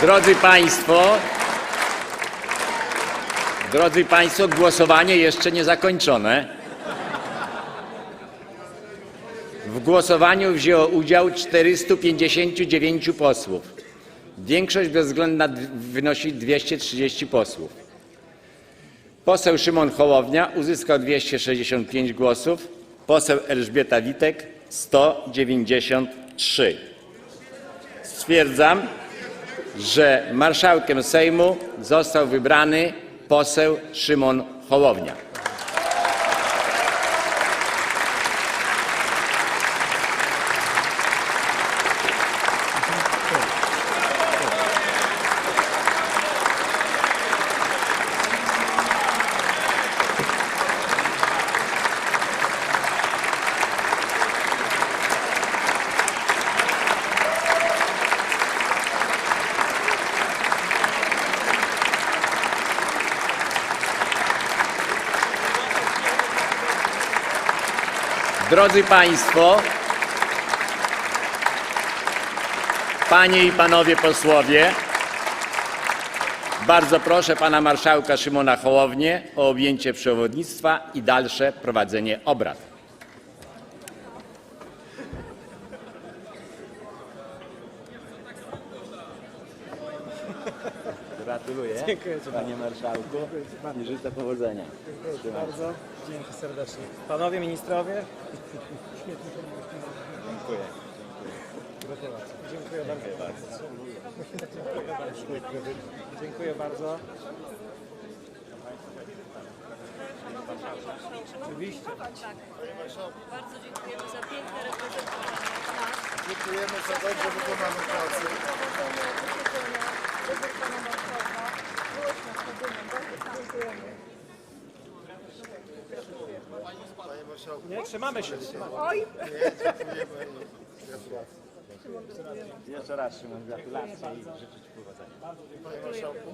Drodzy Państwo, drodzy Państwo, głosowanie jeszcze nie zakończone. W głosowaniu wzięło udział 459 posłów. Większość bezwzględna wynosi 230 posłów. Poseł Szymon Hołownia uzyskał 265 głosów, poseł Elżbieta Witek 193. Stwierdzam, że marszałkiem Sejmu został wybrany poseł Szymon Hołownia. Drodzy Państwo, Panie i Panowie posłowie, bardzo proszę Pana Marszałka Szymona Hołownię o objęcie przewodnictwa i dalsze prowadzenie obrad. Gratuluję, Dziękuję Panie Marszałku i życzę powodzenia. bardzo. Dzięki serdecznie. Panowie ministrowie. Dziękuję. Dziękuję bardzo. Dziękuję bardzo. Oczywiście. Tak. Bardzo dziękujemy za piękne reprezentowanie nas. Dziękujemy za dobrze wykonaną pracę. Powodzenia, powodzenia. Wybór pana marszałka. Głośno, stabilnie. Bardzo dziękujemy. Panie Marszałku, Nie, trzymamy się. Oj! Jeszcze raz Szymon, gratulacje i życzę Ci powodzenia. Panie Marszałku,